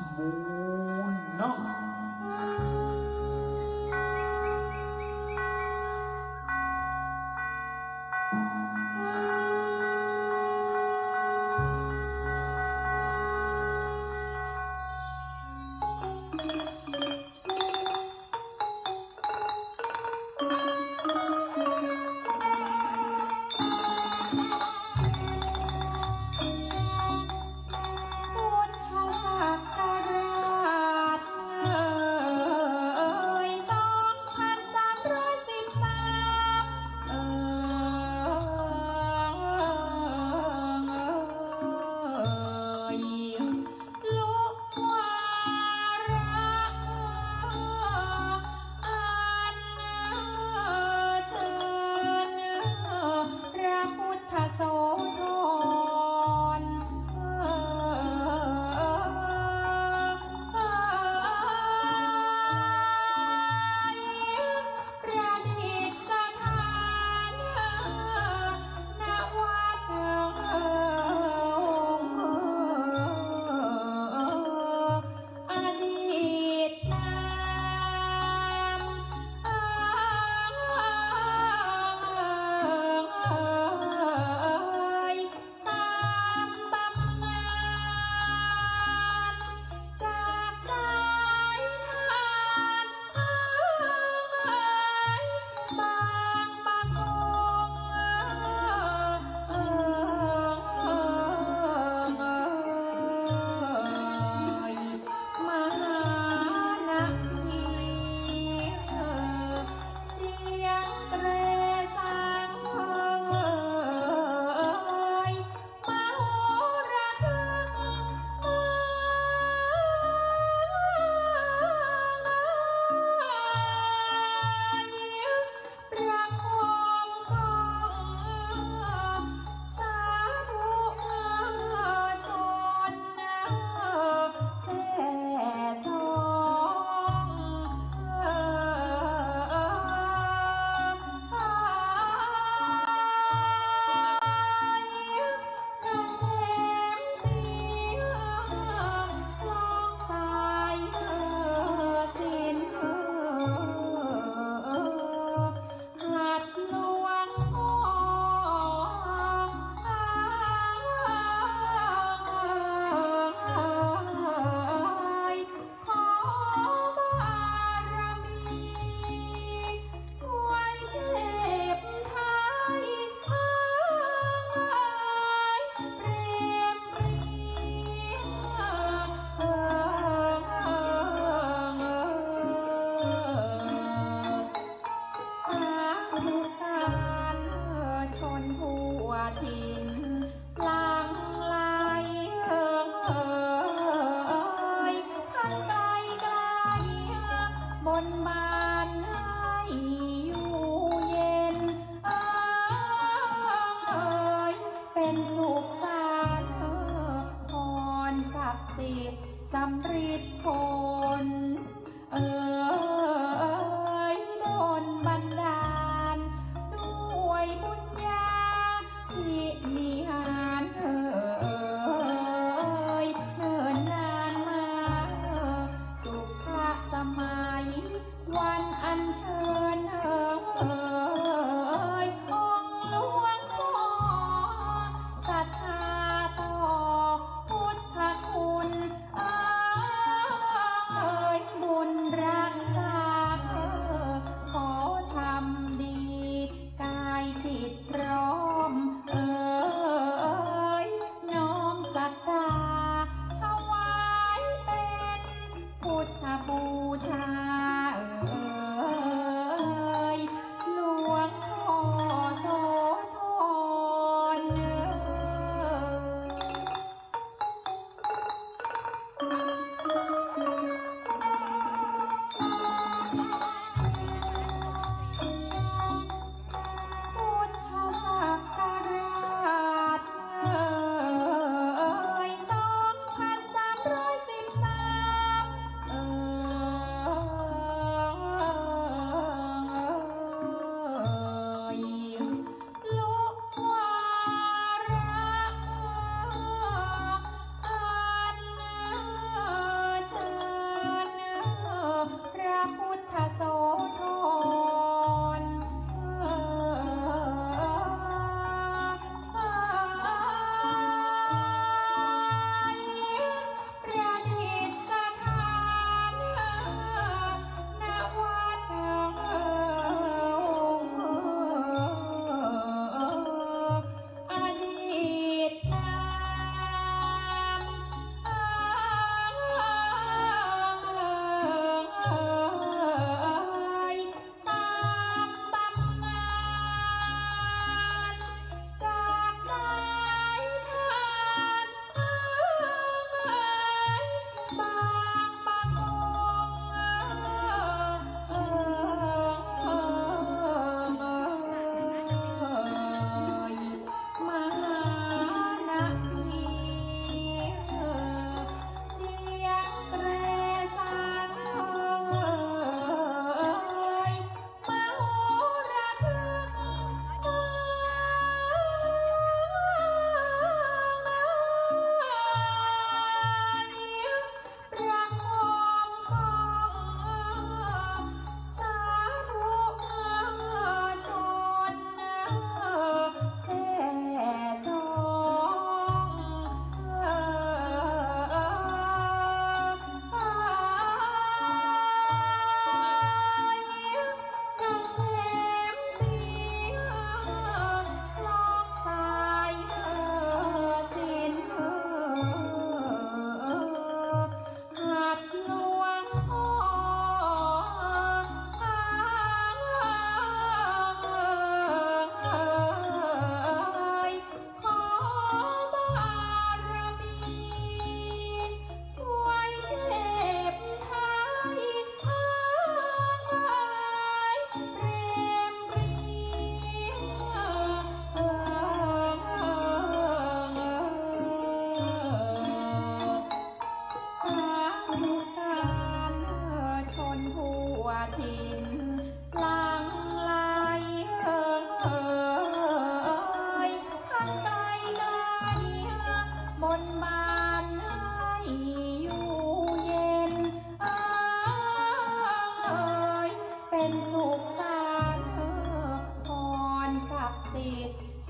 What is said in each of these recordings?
ทธ สำริดผล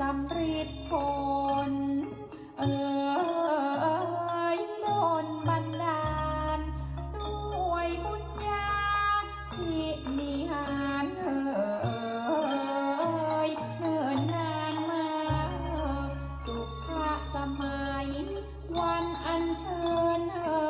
สำริดผล เอยโดนบันดาล ด้วยบุญญาที่นิหารเอยเนิ่นนานมาสุขสมัย วันอันเชิญเอย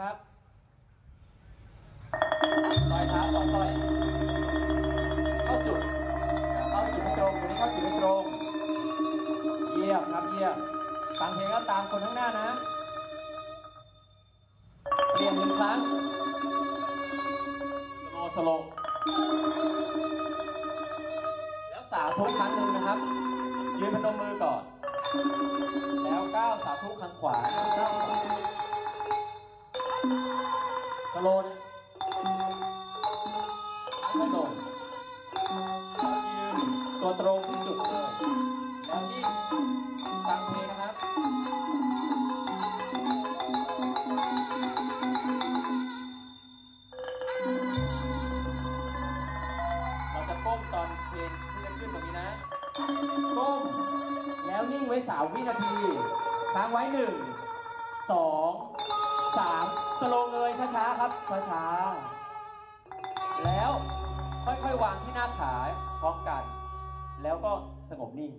ครับซอยเท้าสองซอย เข้าจุด เข้าจุดให้ตรงตรงนี้เข้าจุดให้ตรง เยี่ยมครับเยี่ยมฟังเพลงแล้วตามคนข้างหน้านะ เปลี่ยนหนึ่งครั้ง สโลสโล แล้วสาธุครั้งหนึ่งนะครับ ยืนพนมมือก่อน แล้วก้าวสาธุครั้งขวาก้าวขวา โลว์นะค่อยๆลงแล้วยืนตัวตรงที่จุดเลย แล้วนิ่งฟังเพลงนะครับเราจะก้มตอนเพลงที่จะขึ้นตรงนี้นะ ก้ม แล้วนิ่งไว้สามวินาที ค้างไว้หนึ่ง สโลเงยช้าๆครับช้าๆแล้วค่อยๆวางที่หน้าขาพร้อมกัน แล้วก็สงบนิ่ง